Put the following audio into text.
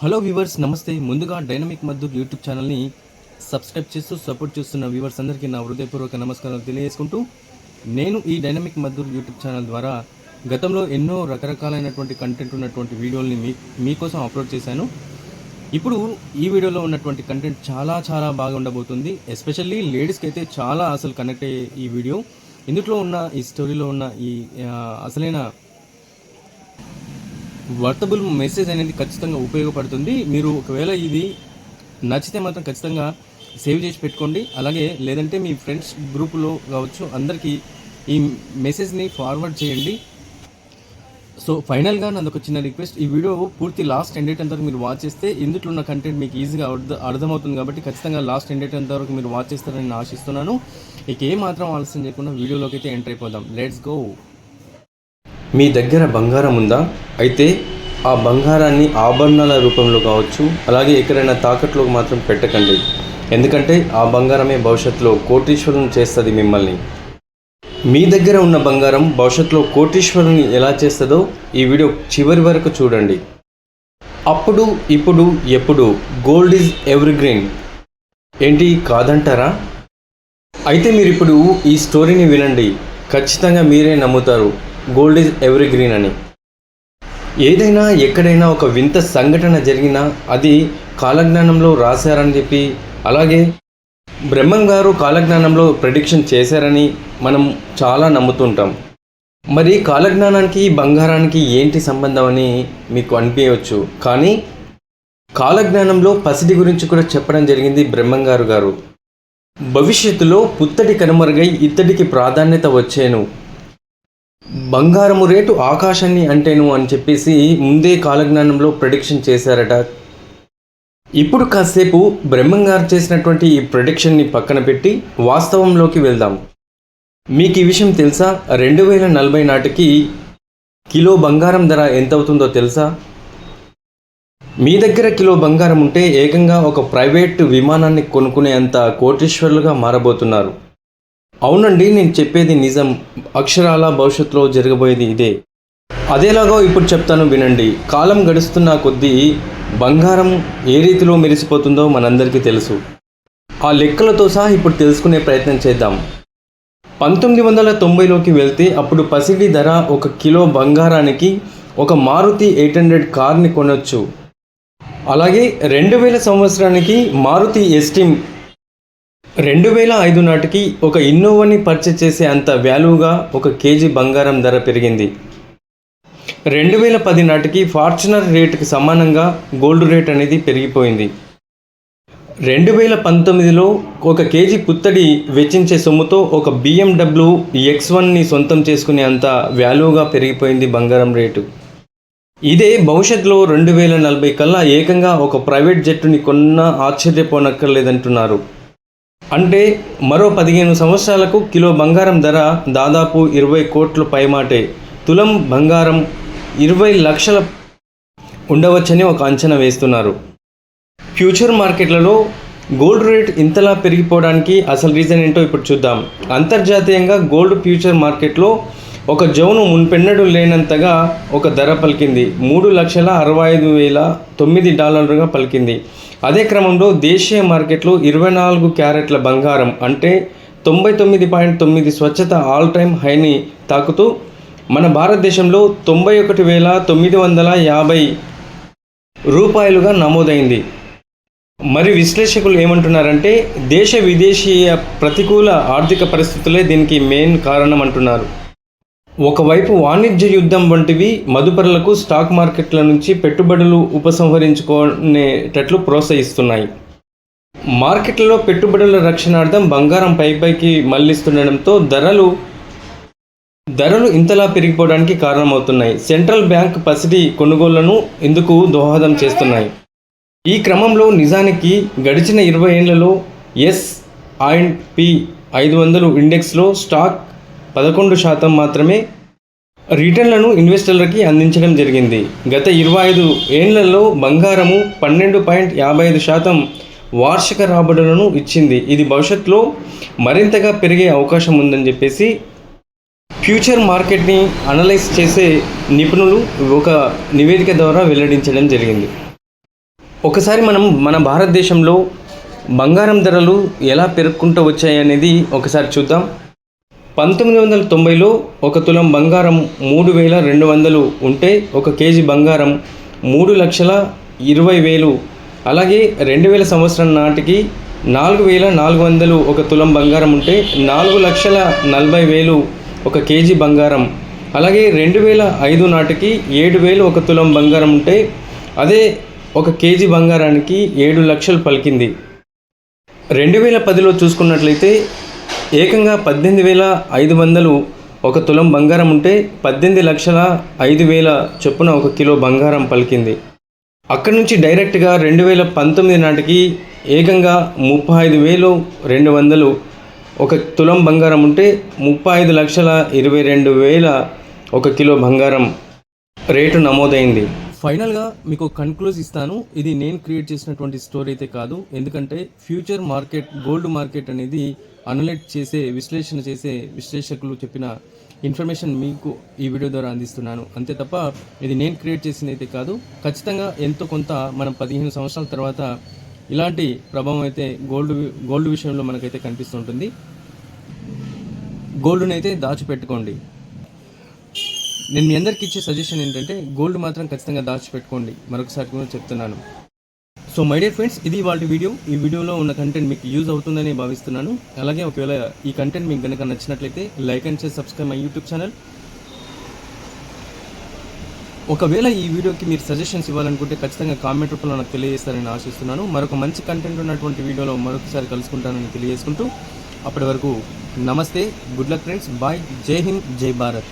Hello viewers నమస్తే. ముందుగా dynamic Maddu YouTube ఛానల్ని సబ్స్క్రైబ్ చేస్తూ సపోర్ట్ చేస్తున్న వ్యూవర్స్ అందరికీ నా హృదయపూర్వక నమస్కారాలు తెలియజేసుకుంటూ నేను ఈ డైనమిక్ మద్దు యూట్యూబ్ ఛానల్ ద్వారా గతంలో ఎన్నో రకరకాలైనటువంటి కంటెంట్ ఉన్నటువంటి వీడియోల్ని మీ మీకోసం అప్లోడ్ చేశాను. ఇప్పుడు ఈ వీడియోలో ఉన్నటువంటి కంటెంట్ చాలా చాలా బాగా ఉండబోతుంది. ఎస్పెషల్లీ లేడీస్కి అయితే చాలా అసలు కనెక్ట్ అయ్యే ఈ వీడియో. ఇందులో ఉన్న ఈ స్టోరీలో ఉన్న ఈ అసలైన వర్తబుల్ మెసేజ్ అనేది ఖచ్చితంగా ఉపయోగపడుతుంది. మీరు ఒకవేళ ఇది నచ్చితే మాత్రం ఖచ్చితంగా సేవ్ చేసి పెట్టుకోండి. అలాగే లేదంటే మీ ఫ్రెండ్స్ గ్రూపులో కావచ్చు అందరికీ ఈ మెసేజ్ని ఫార్వర్డ్ చేయండి. సో ఫైనల్గా నాది ఒక చిన్న రిక్వెస్ట్. ఈ వీడియో పూర్తి లాస్ట్ ఎండేట్ అంత వరకు మీరు వాచ్ చేస్తే ఇందులో ఉన్న కంటెంట్ మీకు ఈజీగా అర్థమవుతుంది కాబట్టి ఖచ్చితంగా లాస్ట్ ఎండేట్ అంత వరకు మీరు వాచ్ చేస్తారని నేను ఆశిస్తున్నాను. ఇక ఏ మాత్రం ఆలస్యం చేయకుండా వీడియోలోకి అయితే ఎంటర్ అయిపోదాం. లెట్స్ గో మీ దగ్గర బంగారం ఉందా? అయితే ఆ బంగారాన్ని ఆభరణాల రూపంలో కావచ్చు అలాగే ఎక్కడైనా తాకట్లోకి మాత్రం పెట్టకండి. ఎందుకంటే ఆ బంగారమే భవిష్యత్తులో కోటీశ్వరుని చేస్తుంది మిమ్మల్ని. మీ దగ్గర ఉన్న బంగారం భవిష్యత్తులో కోటీశ్వరుని ఎలా చేస్తుందో ఈ వీడియో చివరి వరకు చూడండి. అప్పుడు ఇప్పుడు ఎప్పుడు గోల్డ్ ఈజ్ ఎవ్రీగ్రీన్. ఏంటి కాదంటారా? అయితే మీరు ఇప్పుడు ఈ స్టోరీని వినండి. ఖచ్చితంగా మీరే నమ్ముతారు గోల్డ్ ఈజ్ ఎవ్రీ గ్రీన్ అని. ఏదైనా ఎక్కడైనా ఒక వింత సంఘటన జరిగినా అది కాలజ్ఞానంలో రాశారని చెప్పి అలాగే బ్రహ్మం గారు కాలజ్ఞానంలో ప్రెడిక్షన్ చేశారని మనం చాలా నమ్ముతుంటాం. మరి కాలజ్ఞానానికి బంగారానికి ఏంటి సంబంధం అని మీకు అనిపించవచ్చు. కానీ కాలజ్ఞానంలో పసిడి గురించి కూడా చెప్పడం జరిగింది బ్రహ్మంగారు గారు. భవిష్యత్తులో పుత్తడి కనుమరుగై ఇత్తడికి ప్రాధాన్యత వచ్చేను. బంగారము రేటు ఆకాశాన్ని అంటేను అని చెప్పేసి ముందే కాలజ్ఞానంలో ప్రెడిక్షన్ చేశారట. ఇప్పుడు కాసేపు బ్రహ్మంగారు చేసినటువంటి ఈ ప్రెడిక్షన్ని పక్కన పెట్టి వాస్తవంలోకి వెళ్దాం. మీకు ఈ విషయం తెలుసా? రెండు వేల నలభై నాటికి కిలో బంగారం ధర ఎంత అవుతుందో తెలుసా? మీ దగ్గర కిలో బంగారం ఉంటే ఏకంగా ఒక ప్రైవేట్ విమానాన్ని కొనుక్కునేంత కోటీశ్వరులుగా మారబోతున్నారు. అవునండి నేను చెప్పేది నిజం. అక్షరాల భవిష్యత్తులో జరగబోయేది ఇదే. అదేలాగో ఇప్పుడు చెప్తాను వినండి. కాలం గడుస్తున్న కొద్దీ బంగారం ఏ రీతిలో మెరిసిపోతుందో మనందరికీ తెలుసు. ఆ లెక్కలతో సహా ఇప్పుడు తెలుసుకునే ప్రయత్నం చేద్దాం. పంతొమ్మిది వందల తొంభైలోకి వెళ్తే అప్పుడు పసిడి ధర ఒక కిలో బంగారానికి ఒక మారుతి ఎయిట్ హండ్రెడ్ కార్ని కొనొచ్చు. అలాగే రెండు వేల సంవత్సరానికి మారుతి ఎస్టీమ్ రెండు వేల ఐదు నాటికి ఒక ఇన్నోవాని పరిచయ చేసే అంత వాల్యూగా ఒక కేజీ బంగారం ధర పెరిగింది. రెండు వేల పది నాటికి ఫార్చునర్ రేటుకి సమానంగా గోల్డ్ రేట్ అనేది పెరిగిపోయింది. రెండు వేల పంతొమ్మిదిలో ఒక కేజీ పుత్తడి వెచ్చించే సొమ్ముతో ఒక బిఎండబ్ల్యూ ఎక్స్ వన్ని సొంతం చేసుకునే అంత వాల్యూగా పెరిగిపోయింది బంగారం రేటు. ఇదే భవిష్యత్తులో రెండు వేల నలభై కల్లా ఏకంగా ఒక ప్రైవేట్ జట్టుని కొన్నా ఆశ్చర్యపోనక్కర్లేదంటున్నారు. అంటే మరో పదిహేను సంవత్సరాలకు కిలో బంగారం ధర దాదాపు ఇరవై కోట్ల పైమాటే. తులం బంగారం ఇరవై లక్షల ఉండవచ్చని ఒక అంచనా వేస్తున్నారు. ఫ్యూచర్ మార్కెట్లలో గోల్డ్ రేట్ ఇంతలా పెరిగిపోవడానికి అసలు రీజన్ ఏంటో ఇప్పుడు చూద్దాం. అంతర్జాతీయంగా గోల్డ్ ఫ్యూచర్ మార్కెట్లో ఒక జౌను మున్పెన్నడు లేనంతగా ఒక ధర పలికింది. మూడు లక్షల అరవై ఐదు వేల తొమ్మిది డాలర్లుగా పలికింది. అదే క్రమంలో దేశీయ మార్కెట్లో ఇరవై నాలుగు క్యారెట్ల బంగారం అంటే తొంభై తొమ్మిది పాయింట్ తొమ్మిది స్వచ్ఛత ఆల్ టైమ్ హైని తాకుతూ మన భారతదేశంలో తొంభై ఒకటి వేల తొమ్మిది వందల యాభై రూపాయలుగా నమోదైంది. మరి విశ్లేషకులు ఏమంటున్నారంటే దేశ విదేశీయ ప్రతికూల ఆర్థిక పరిస్థితులే దీనికి మెయిన్ కారణం అంటున్నారు. ఒకవైపు వాణిజ్య యుద్ధం వంటివి మదుపరులకు స్టాక్ మార్కెట్ల నుంచి పెట్టుబడులు ఉపసంహరించుకునేటట్లు ప్రోత్సహిస్తున్నాయి. మార్కెట్లలో పెట్టుబడుల రక్షణార్థం బంగారం పైపైకి మళ్ళిస్తుండడంతో ధరలు ధరలు ఇంతలా పెరిగిపోవడానికి కారణమవుతున్నాయి. సెంట్రల్ బ్యాంక్ పసిడి కొనుగోళ్ళను ఇందుకు దోహదం చేస్తున్నాయి. ఈ క్రమంలో నిజానికి గడిచిన ఇరవై ఏళ్ళలో ఎస్ అండ్ పి ఐదు వందలు ఇండెక్స్లో స్టాక్ పదకొండు శాతం మాత్రమే రిటర్న్లను ఇన్వెస్టర్లకి అందించడం జరిగింది. గత ఇరవై ఐదు ఏళ్ళలో బంగారము పన్నెండు పాయింట్ యాభై ఐదు శాతం వార్షిక రాబడులను ఇచ్చింది. ఇది భవిష్యత్తులో మరింతగా పెరిగే అవకాశం ఉందని చెప్పేసి ఫ్యూచర్ మార్కెట్ని అనలైజ్ చేసే నిపుణులు ఒక నివేదిక ద్వారా వెల్లడించడం జరిగింది. ఒకసారి మనం మన భారతదేశంలో బంగారం ధరలు ఎలా పెరుక్కుంటూ వచ్చాయి అనేది ఒకసారి చూద్దాం. పంతొమ్మిది వందల తొంభైలో ఒక తులం బంగారం మూడు వేల రెండు వందలు ఉంటే ఒక కేజీ బంగారం మూడు లక్షల ఇరవై వేలు. అలాగే రెండు వేల సంవత్సరం నాటికి నాలుగు వేల నాలుగు వందలు ఒక తులం బంగారం ఉంటే నాలుగు లక్షల నలభై వేలు ఒక కేజీ బంగారం. అలాగే రెండు వేల ఐదు నాటికి ఏడు వేలు ఒక తులం బంగారం ఉంటే అదే ఒక కేజీ బంగారానికి ఏడు లక్షలు పలికింది. రెండు వేల పదిలో చూసుకున్నట్లయితే ఏకంగా పద్దెనిమిది వేల ఐదు వందలు ఒక తులం బంగారం ఉంటే పద్దెనిమిది లక్షల ఐదు వేల చొప్పున ఒక కిలో బంగారం పలికింది. అక్కడి నుంచి డైరెక్ట్గా రెండు వేల పంతొమ్మిది నాటికి ఏకంగా ముప్పై ఐదు వేలు రెండు వందలు ఒక తులం బంగారం ఉంటే ముప్పై ఐదు లక్షల ఇరవై రెండు వేల ఒక కిలో బంగారం రేటు నమోదైంది. ఫైనల్గా మీకు కన్క్లూజ్ ఇస్తాను. ఇది నేను క్రియేట్ చేసినటువంటి స్టోరీ అయితే కాదు. ఎందుకంటే ఫ్యూచర్ మార్కెట్ గోల్డ్ మార్కెట్ అనేది అనలైట్ చేసే విశ్లేషణ చేసే విశ్లేషకులు చెప్పిన ఇన్ఫర్మేషన్ మీకు ఈ వీడియో ద్వారా అందిస్తున్నాను. అంతే తప్ప ఇది నేను క్రియేట్ చేసింది అయితే కాదు. ఖచ్చితంగా ఎంతో కొంత మనం పదిహేను సంవత్సరాల తర్వాత ఇలాంటి ప్రభావం అయితే గోల్డ్ గోల్డ్ విషయంలో మనకైతే కనిపిస్తుంటుంది గోల్డ్ని అయితే దాచిపెట్టుకోండి. నేను మీ అందరికి ఇచ్చే సజెషన్ ఏంటంటే గోల్డ్ మాత్రం ఖచ్చితంగా దాచిపెట్టుకోండి. మరొకసారి కూడా చెప్తున్నాను. సో మై డియర్ ఫ్రెండ్స్ ఇది వాళ్ళ వీడియో ఈ వీడియోలో ఉన్న కంటెంట్ మీకు యూజ్ అవుతుందని భావిస్తున్నాను. అలాగే ఒకవేళ ఈ కంటెంట్ మీకు కనుక నచ్చినట్లయితే like and share subscribe my YouTube channel ఒకవేళ ఈ వీడియోకి మీరు సజెషన్స్ ఇవ్వాలనుకుంటే ఖచ్చితంగా కామెంట్ రూపంలో నాకు తెలియజేస్తారని ఆశిస్తున్నాను. మరొక మంచి కంటెంట్ ఉన్నటువంటి వీడియోలో మరొకసారి కలుసుకుంటానని తెలియజేసుకుంటూ అప్పటి వరకు నమస్తే గుడ్ లక్ ఫ్రెండ్స్ బాయ్ జై హింద్ జై భారత్